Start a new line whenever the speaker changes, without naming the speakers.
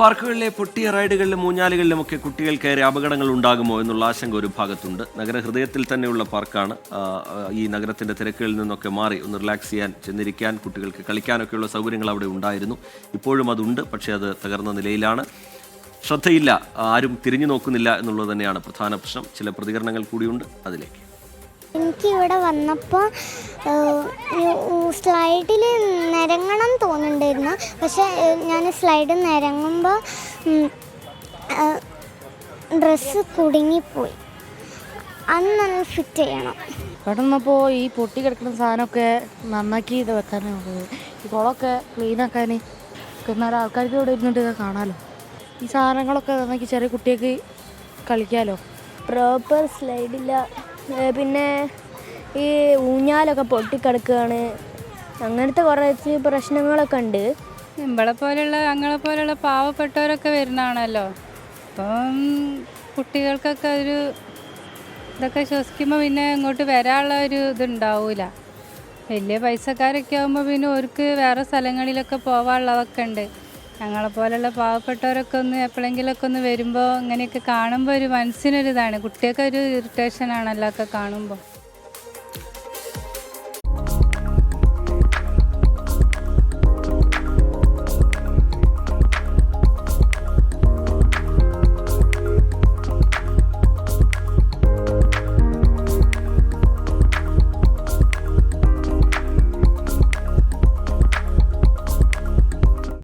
പാർക്കുകളിലെ പൊട്ടിയ റൈഡുകളിലും ഊഞ്ഞാലുകളിലുമൊക്കെ കുട്ടികൾ കയറി അപകടങ്ങൾ ഉണ്ടാകുമോ എന്നുള്ള ആശങ്ക ഒരു ഭാഗത്തുണ്ട്. നഗരഹൃദയത്തിൽ തന്നെയുള്ള പാർക്കാണ്. ഈ നഗരത്തിന്റെ തിരക്കുകളിൽ നിന്നൊക്കെ മാറി ഒന്ന് റിലാക്സ് ചെയ്യാൻ ചെന്നിരിക്കാൻ കുട്ടികൾക്ക് കളിക്കാനൊക്കെയുള്ള സൗകര്യങ്ങൾ അവിടെ ഉണ്ടായിരുന്നു. ഇപ്പോഴും അതുണ്ട് പക്ഷേ അത് തകർന്ന നിലയിലാണ്. ശ്രദ്ധയില്ല ആരും തിരിഞ്ഞു നോക്കുന്നില്ല എന്നുള്ളത് തന്നെയാണ് പ്രധാന പ്രശ്നം. ചില പ്രതികരണങ്ങൾ കൂടിയുണ്ട് അതിലേക്ക്.
എനിക്ക് ഇവിടെ വന്നപ്പോൾ സ്ലൈഡിൽ നിരങ്ങണം തോന്നുന്നുണ്ടായിരുന്നു. പക്ഷെ ഞാൻ സ്ലൈഡ് നിരങ്ങുമ്പോൾ ഡ്രസ്സ് കുടുങ്ങിപ്പോയി. അന്ന് ഫിറ്റ് ചെയ്യണം.
കടന്നപ്പോൾ ഈ പൊട്ടി കിടക്കുന്ന സാധനമൊക്കെ നന്നാക്കി ഇത് വെക്കാനാണ് നോക്കുന്നത് ഈ കുളമൊക്കെ ക്ലീൻ ആക്കാൻ എന്നാലും ആൾക്കാർക്ക് ഇവിടെ ഇരുന്നിട്ട് ഇതൊക്കെ കാണാമല്ലോ ഈ സാധനങ്ങളൊക്കെ നന്നാക്കി ചെറിയ കുട്ടിയൊക്കെ കളിക്കാമല്ലോ
പ്രോപ്പർ സ്ലൈഡില്ല പിന്നെ ഈ ഊഞ്ഞാലൊക്കെ പൊട്ടിക്കിടക്കുകയാണ് അങ്ങനത്തെ കുറച്ച് പ്രശ്നങ്ങളൊക്കെ ഉണ്ട്.
നമ്മളെ പോലെയുള്ള ഞങ്ങളെ പോലെയുള്ള പാവപ്പെട്ടവരൊക്കെ വരുന്നതാണല്ലോ. അപ്പം കുട്ടികൾക്കൊക്കെ ഒരു ഇതൊക്കെ ശ്വസിക്കുമ്പോൾ പിന്നെ ഇങ്ങോട്ട് വരാനുള്ള ഒരു ഇതുണ്ടാവില്ല വലിയ പൈസക്കാരൊക്കെ ആകുമ്പോൾ പിന്നെ അവർക്ക് വേറെ സ്ഥലങ്ങളിലൊക്കെ പോകാനുള്ളതൊക്കെ ഉണ്ട്. ഞങ്ങളെ പോലെയുള്ള പാവപ്പെട്ടവരൊക്കെ ഒന്ന് എപ്പോഴെങ്കിലൊക്കെ ഒന്ന് വരുമ്പോൾ ഇങ്ങനെയൊക്കെ കാണുമ്പോൾ ഒരു മനസ്സിനൊരിതാണ്. കുട്ടിയൊക്കെ ഒരു ഇറിറ്റേഷൻ ആണല്ലോ ഒക്കെ കാണുമ്പോൾ